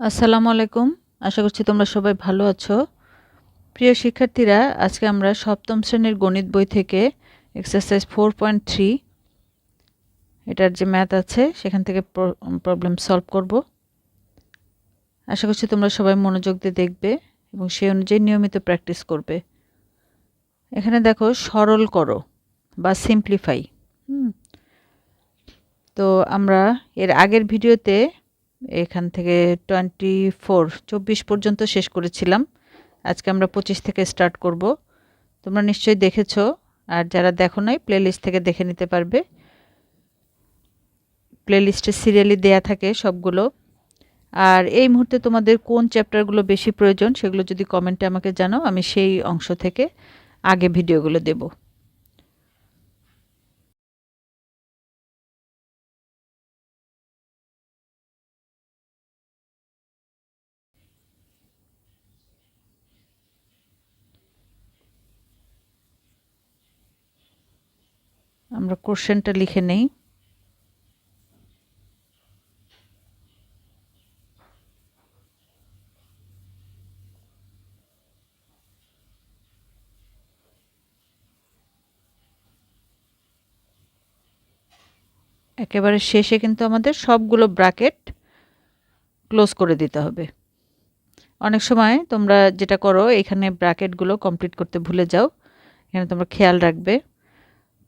আসসালামু আলাইকুম। আশা করছি তোমরা সবাই ভালো আছো। প্রিয় শিক্ষার্থীরা, আজকে আমরা সপ্তম শ্রেণির গণিত বই থেকে এক্সারসাইজ ফোর পয়েন্ট থ্রি এটার যে ম্যাথ আছে, সেখান থেকে প্রবলেম সলভ করব। আশা করছি তোমরা সবাই মনোযোগ দিয়ে দেখবে এবং সেই অনুযায়ী নিয়মিত প্র্যাকটিস করবে। এখানে দেখো, সরল করো বা সিম্পলিফাই তো আমরা এর আগের ভিডিওতে এখান থেকে টোয়েন্টি ফোর চব্বিশ পর্যন্ত শেষ করেছিলাম। আজকে আমরা পঁচিশ থেকে স্টার্ট করব। তোমরা নিশ্চয়ই দেখেছ, আর যারা দেখো নাই প্লেলিস্ট থেকে দেখে নিতে পারবে। প্লেলিস্টে সিরিয়ালি দেয়া থাকে সবগুলো। আর এই মুহূর্তে তোমাদের কোন চ্যাপ্টারগুলো বেশি প্রয়োজন, সেগুলো যদি কমেন্টে আমাকে জানাও, আমি সেই অংশ থেকে আগে ভিডিওগুলো দেবো। আমরা কোশ্চেনটা লিখে নেই। একেবারে শেষে কিন্তু আমাদের সবগুলো ব্র্যাকেট ক্লোজ করে দিতে হবে। অনেক সময় তোমরা যেটা করো, এখানে ব্র্যাকেটগুলো কমপ্লিট করতে ভুলে যাও। এখানে তোমরা খেয়াল রাখবে।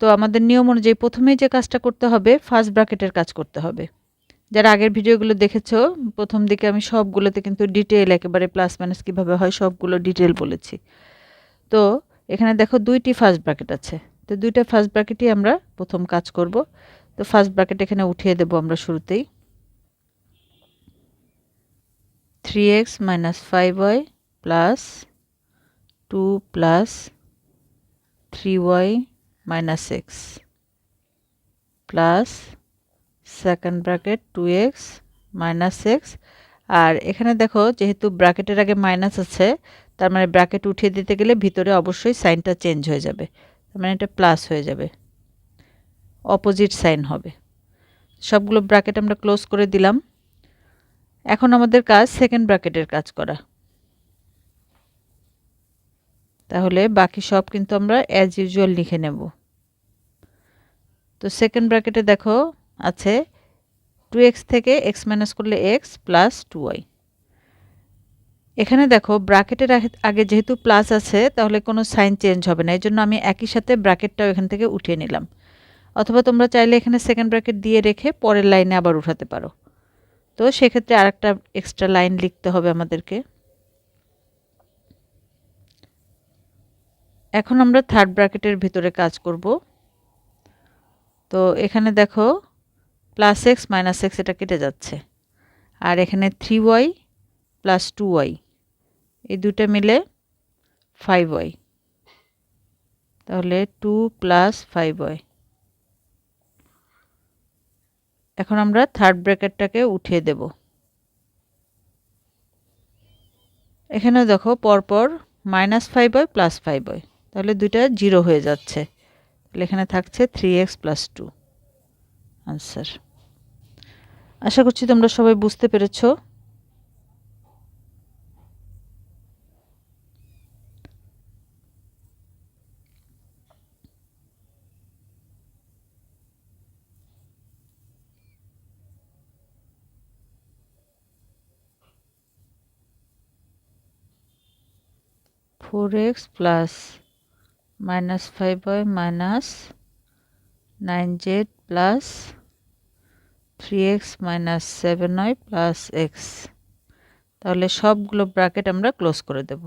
তো আমাদের নিয়ম অনুযায়ী প্রথমেই যে কাজটা করতে হবে ফার্স্ট ব্র্যাকেটের কাজ করতে হবে। যারা আগের ভিডিওগুলো দেখেছ, প্রথম দিকে আমি সবগুলোতে কিন্তু ডিটেল একেবারে প্লাস মাইনাস কীভাবে হয় সবগুলো ডিটেল বলেছি। তো এখানে দেখো দুইটি ফার্স্ট ব্র্যাকেট আছে। তো দুইটা ফার্স্ট ব্র্যাকেটই আমরা প্রথম কাজ করব। তো ফার্স্ট ব্র্যাকেট এখানে উঠিয়ে দেব আমরা শুরুতেই। Three x minus five y plus two plus three y x plus second bracket two x minus x আর এখানে দেখো, যেহেতু ব্র্যাকেটের আগে মাইনাস আছে, তার মানে ব্র্যাকেট উঠিয়ে দিতে গেলে ভিতরে অবশ্যই সাইনটা চেঞ্জ হয়ে যাবে। তার মানে এটা প্লাস হয়ে যাবে। অপোজিট সাইন হবে। সবগুলো ব্র্যাকেট আমরা ক্লোজ করে দিলাম। এখন আমাদের কাজ সেকেন্ড ব্র্যাকেটের কাজ করা। তাহলে বাকি সব কিন্তু আমরা অ্যাজ ইউজুয়াল লিখে নেব। তো সেকেন্ড ব্র্যাকেটে দেখো আছে টু এক্স থেকে এক্স মাইনাস করলে এক্স প্লাস টু ওয়াই এখানে দেখো ব্র্যাকেটের আগে যেহেতু প্লাস আছে, তাহলে কোনো সাইন চেঞ্জ হবে না। এই জন্য আমি একই সাথে ব্র্যাকেটটাও এখান থেকে উঠিয়ে নিলাম। অথবা তোমরা চাইলে এখানে সেকেন্ড ব্র্যাকেট দিয়ে রেখে পরের লাইনে আবার উঠাতে পারো। তো সেক্ষেত্রে আরেকটা এক্সট্রা লাইন লিখতে হবে আমাদেরকে। এখন আমরা থার্ড ব্র্যাকেটের ভিতরে কাজ করব। তো এখানে দেখো প্লাস এক্স মাইনাস এক্স এটা কেটে যাচ্ছে। আর এখানে three y plus two y এই দুটো মিলে ফাইভ ওয়াই তাহলে টু প্লাস ফাইভ ওয়াই এখন আমরা থার্ড ব্র্যাকেটটাকে উঠিয়ে দেব। এখানে দেখো, পরপর minus five y plus five y তাহলে দুইটা জিরো হয়ে যাচ্ছে। এখানে থাকছে three x plus two answer আশা করছি তোমরা সবাই বুঝতে পেরেছ। Four x plus minus five y minus nine z plus three x minus seven y plus x তাহলে সবগুলো ব্র্যাকেট আমরা ক্লোজ করে দেব।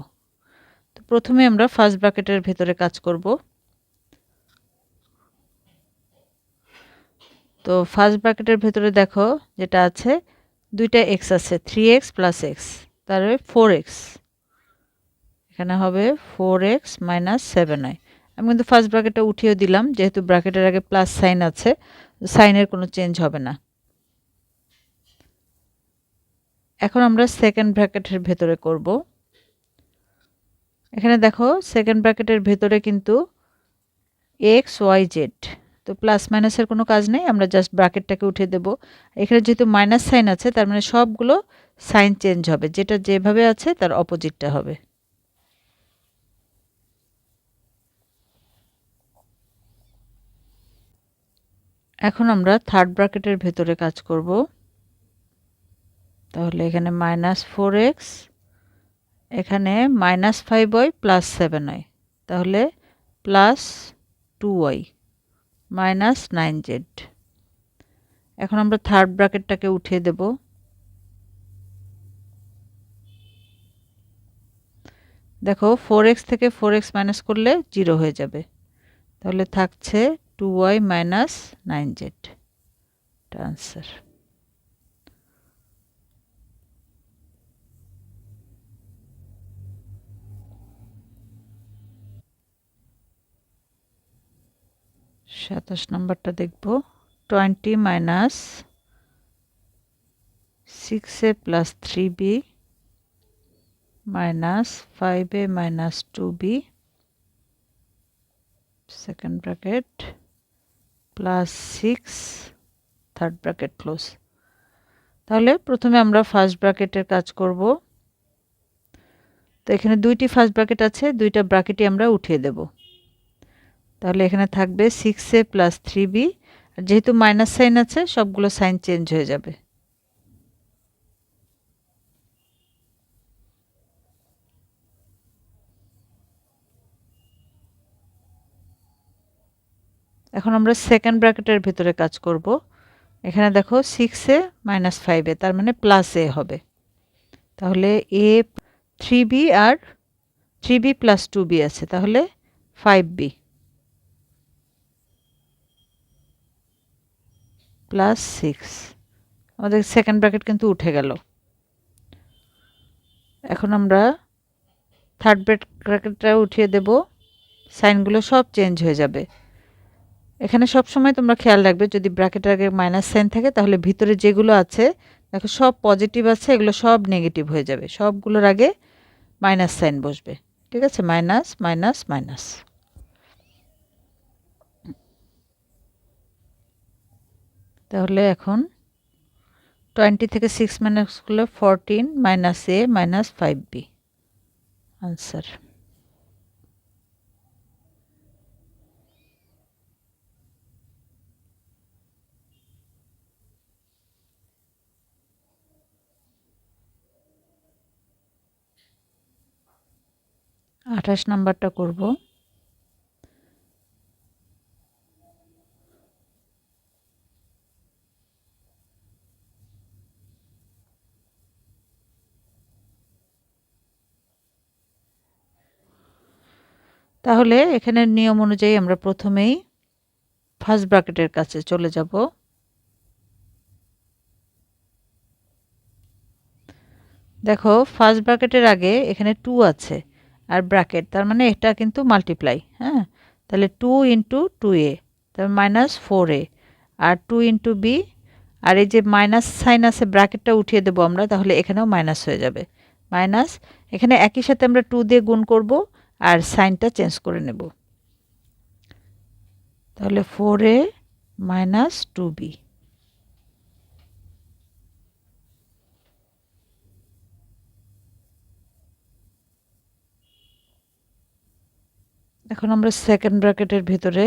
তো প্রথমে আমরা ফার্স্ট ব্র্যাকেটের ভেতরে কাজ করব। তো ফার্স্ট ব্র্যাকেটের ভেতরে দেখো যেটা আছে, দুইটা এক্স আছে থ্রি এক্স প্লাস এক্স তারপরে ফোর এক্স এখানে হবে four x minus seven I আমি কিন্তু ফার্স্ট ব্র্যাকেটটা উঠিয়ে দিলাম, যেহেতু ব্র্যাকেটের আগে প্লাস সাইন আছে সাইনের কোনো চেঞ্জ হবে না। এখন আমরা সেকেন্ড ব্র্যাকেটের ভেতরে করব। এখানে দেখো সেকেন্ড ব্র্যাকেটের ভেতরে কিন্তু এক্স ওয়াই জেড তো প্লাস মাইনাসের কোনো কাজ নেই, আমরা জাস্ট ব্র্যাকেটটাকে উঠে দেব। এখানে যেহেতু মাইনাস সাইন আছে, তার মানে সবগুলো সাইন চেঞ্জ হবে। যেটা যেভাবে আছে, তার অপোজিটটা হবে। এখন আমরা থার্ড ব্র্যাকেটের ভেতরে কাজ করব। তাহলে এখানে মাইনাস ফোর এক্স এখানে minus five y plus seven y তাহলে plus two y minus nine z এখন আমরা থার্ড ব্র্যাকেটটাকে উঠিয়ে দেব। দেখো ফোর এক্স থেকে ফোর এক্স মাইনাস করলে জিরো হয়ে যাবে। তাহলে থাকছে two y minus nine z answer সাতাশ নম্বরটা দেখব twenty minus six a plus three b minus five a minus two b second bracket plus six third bracket close তাহলে প্রথমে আমরা ফার্স্ট ব্র্যাকেটের কাজ করব। তো এখানে দুইটি ফার্স্ট ব্র্যাকেট আছে, দুইটা ব্র্যাকেটই আমরা উঠিয়ে দেব। তাহলে এখানে থাকবে six a plus three b আর যেহেতু মাইনাস সাইন আছে, সবগুলো সাইন চেঞ্জ হয়ে যাবে। এখন আমরা সেকেন্ড ব্র্যাকেটের ভিতরে কাজ করব। এখানে দেখো সিক্সে মাইনাস ফাইভে তার মানে প্লাস এ হবে। তাহলে এ থ্রি বি আর three b plus two b আছে, তাহলে ফাইভ বি প্লাস সিক্স আমাদের সেকেন্ড ব্র্যাকেট কিন্তু উঠে গেল। এখন আমরা থার্ড ব্র্যাকেটটা উঠিয়ে দেব। সাইনগুলো সব চেঞ্জ হয়ে যাবে। এখানে সব সময় তোমরা খেয়াল রাখবে, যদি ব্র্যাকেটের আগে মাইনাস সাইন থাকে, তাহলে ভিতরে যেগুলো আছে, দেখো সব পজিটিভ আছে, এগুলো সব নেগেটিভ হয়ে যাবে। সবগুলোর আগে মাইনাস সাইন বসবে। ঠিক আছে? মাইনাস মাইনাস মাইনাস তাহলে এখন টোয়েন্টি থেকে সিক্স মাইনাস করলে fourteen minus a minus five b answer আঠাশ নাম্বারটা করব। তাহলে এখানে নিয়ম অনুযায়ী আমরা প্রথমেই ফার্স্ট ব্র্যাকেটের কাছে চলে যাব। দেখো ফার্স্ট ব্র্যাকেটের আগে এখানে টু আছে। আর ব্র্যাকেট তার মানে এটা কিন্তু মাল্টিপ্লাই হ্যাঁ? তাহলে টু ইন্টু টু এ তার মাইনাস ফোর এ আর টু ইন্টু বি আর এই যে মাইনাস সাইন আছে ব্র্যাকেটটা উঠিয়ে দেবো আমরা, তাহলে এখানেও মাইনাস হয়ে যাবে। মাইনাস এখানে একই সাথে আমরা টু দিয়ে গুণ করব, আর সাইনটা চেঞ্জ করে নেব। তাহলে four a minus two b এখন আমরা সেকেন্ড ব্র্যাকেটের ভিতরে।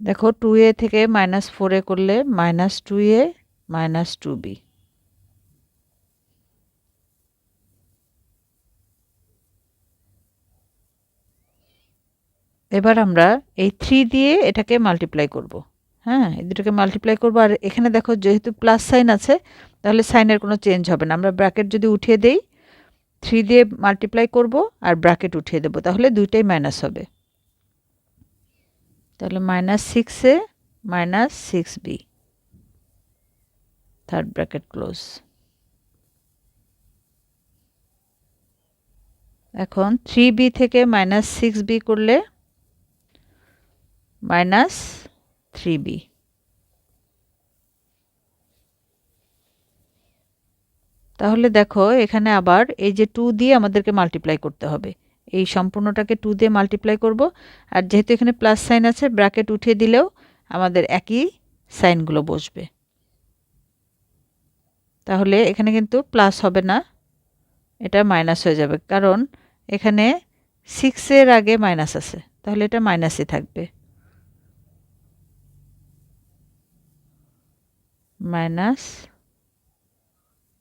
দেখো টু এ থেকে মাইনাস ফোরে করলে minus two a minus two b এবার আমরা এই থ্রি দিয়ে এটাকে মাল্টিপ্লাই করব। হ্যাঁ এই দুটোকে মাল্টিপ্লাই করব। আর এখানে দেখো, যেহেতু প্লাস সাইন আছে, তাহলে সাইনের কোনো চেঞ্জ হবে না। আমরা ব্র্যাকেট যদি উঠিয়ে দেই থ্রি দিয়ে মাল্টিপ্লাই করব আর ব্র্যাকেট উঠিয়ে দেবো, তাহলে দুইটাই মাইনাস হবে। তাহলে মাইনাস সিক্সে minus six b third bracket close এখন থ্রি বি থেকে মাইনাস সিক্স বি করলে মাইনাস থ্রি বি তাহলে দেখো, এখানে আবার এই যে টু দিয়ে আমাদেরকে মাল্টিপ্লাই করতে হবে। এই সম্পূর্ণটাকে টু দিয়ে মাল্টিপ্লাই করব। আর যেহেতু এখানে প্লাস সাইন আছে ব্র্যাকেট উঠিয়ে দিলেও আমাদের একই সাইনগুলো বসবে। তাহলে এখানে কিন্তু প্লাস হবে না, এটা মাইনাস হয়ে যাবে। কারণ এখানে সিক্সের আগে মাইনাস আছে, তাহলে এটা মাইনাসই থাকবে। মাইনাস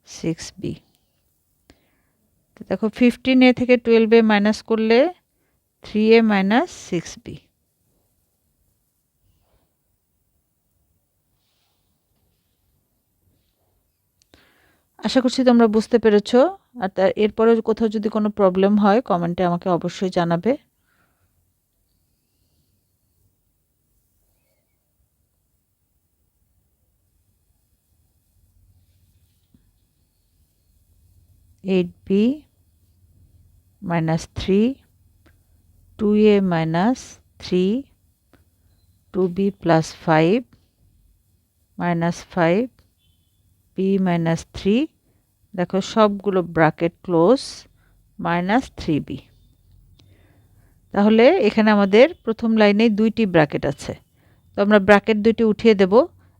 সিক্স বি তো দেখো ফিফটিন এ থেকে টুয়েলভ এ মাইনাস করলে three a minus six b আশা করছি তোমরা বুঝতে পেরেছ, আর তার এরপরে কোথাও যদি কোনো প্রবলেম হয় কমেন্টে আমাকে অবশ্যই জানাবে। Eight b minus three two a minus three two b plus five minus five b minus three দেখো সবগুলো bracket close minus three b তাহলে এখানে আমাদের প্রথম লাইনে দুইটি ব্র্যাকেট আছে। তো আমরা ব্র্যাকেট দুইটি উঠিয়ে দেব,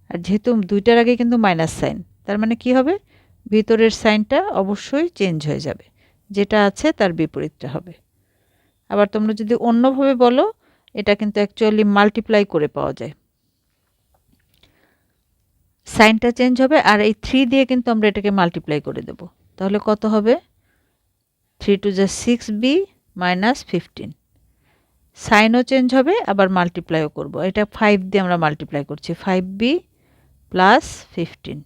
আর যেহেতু দুইটার আগে কিন্তু মাইনাস সাইন তার মানে কি হবে? ভিতরের সাইনটা অবশ্যই চেঞ্জ হয়ে যাবে। যেটা আছে তার বিপরীতটা হবে। আবার তোমরা যদি অন্যভাবে বলো, এটা কিন্তু অ্যাকচুয়ালি মাল্টিপ্লাই করে পাওয়া যায়। সাইনটা চেঞ্জ হবে আর এই থ্রি দিয়ে কিন্তু আমরা এটাকে মাল্টিপ্লাই করে দেব। তাহলে কত হবে? থ্রি টু যা সিক্স বি মাইনাস ফিফটিন সাইনও চেঞ্জ হবে, আবার মাল্টিপ্লাইও করব। এটা ফাইভ দিয়ে আমরা মাল্টিপ্লাই করছি। ফাইভ বি প্লাস ফিফটিন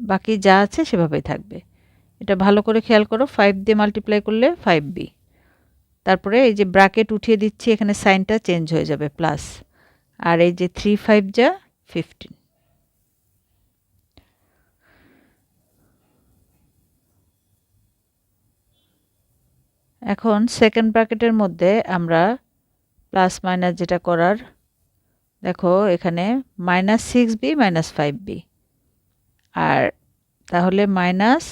বাকি যা আছে সেভাবেই থাকবে। এটা ভালো করে খেয়াল করো ফাইভ দিয়ে মাল্টিপ্লাই করলে ফাইভ বি তারপরে এই যে ব্র্যাকেট উঠিয়ে দিচ্ছি, এখানে সাইনটা চেঞ্জ হয়ে যাবে প্লাস আর এই যে থ্রি ফাইভ যা ফিফটিন এখন সেকেন্ড ব্র্যাকেটের মধ্যে আমরা প্লাস মাইনাস যেটা করার, দেখো এখানে minus six b minus five b আর তাহলে মাইনাস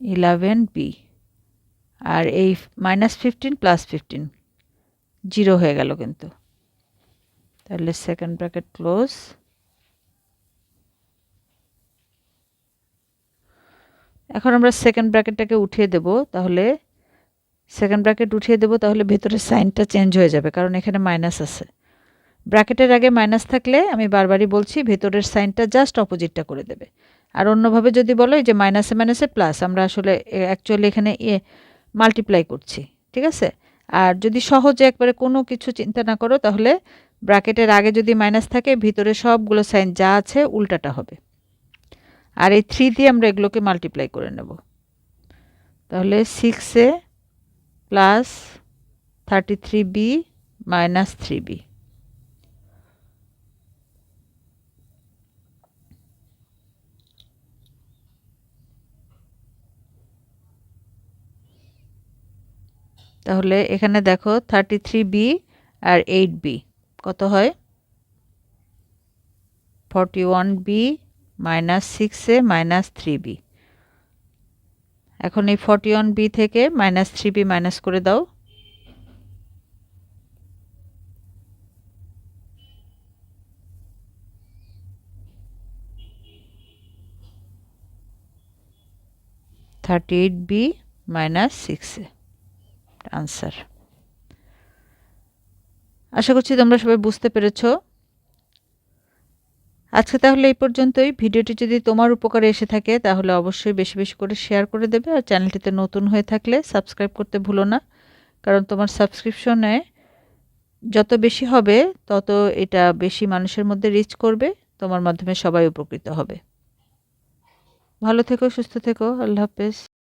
ইলেভেন বি আর এই minus fifteen plus fifteen zero হয়ে গেল কিন্তু। তাহলে সেকেন্ড ব্র্যাকেট ক্লোজ এখন আমরা সেকেন্ড ব্র্যাকেটটাকে উঠিয়ে দেব, তাহলে সেকেন্ড ব্র্যাকেট উঠিয়ে দেব, তাহলে ভেতরের সাইনটা চেঞ্জ হয়ে যাবে, কারণ এখানে মাইনাস আছে। ব্র্যাকেটের আগে মাইনাস থাকলে আমি বারবারই বলছি ভেতরের সাইনটা জাস্ট অপোজিটটা করে দেবে। আর অন্যভাবে যদি বলো যে মাইনাসে মাইনাসে প্লাস, আমরা আসলে অ্যাকচুয়ালি এখানে এ মাল্টিপ্লাই করছি, ঠিক আছে? আর যদি সহজে একবারে কোনো কিছু চিন্তা না করো, তাহলে ব্র্যাকেটের আগে যদি মাইনাস থাকে, ভিতরে সবগুলো সাইন যা আছে উল্টাটা হবে। আর এই থ্রি দিয়ে আমরা এগুলোকে মাল্টিপ্লাই করে নেব। তাহলে সিক্সে plus thirty three b minus three b তাহলে এখানে দেখো থার্টি থ্রি বি আর এইট বি কত হয়? ফর্টি ওয়ান বি মাইনাস সিক্সে মাইনাস থ্রি বি এখন এই ফর্টি ওয়ান বি থেকে মাইনাস থ্রি বি মাইনাস করে দাও। থার্টি এইট বি মাইনাস সিক্সে আনসার আশা করছি তোমরা সবাই বুঝতে পেরেছ। আজকে তাহলে এই পর্যন্তই। ভিডিওটি যদি তোমার উপকারে এসে থাকে, তাহলে অবশ্যই বেশি বেশি করে শেয়ার করে দেবে আর চ্যানেলটিতে নতুন হয়ে থাকলে সাবস্ক্রাইব করতে ভুলো না। কারণ তোমার সাবস্ক্রিপশনে যত বেশি হবে, তত এটা বেশি মানুষের মধ্যে রিচ করবে, তোমার মাধ্যমে সবাই উপকৃত হবে। ভালো থেকো, সুস্থ থেকো, আল্লাহ হাফেজ।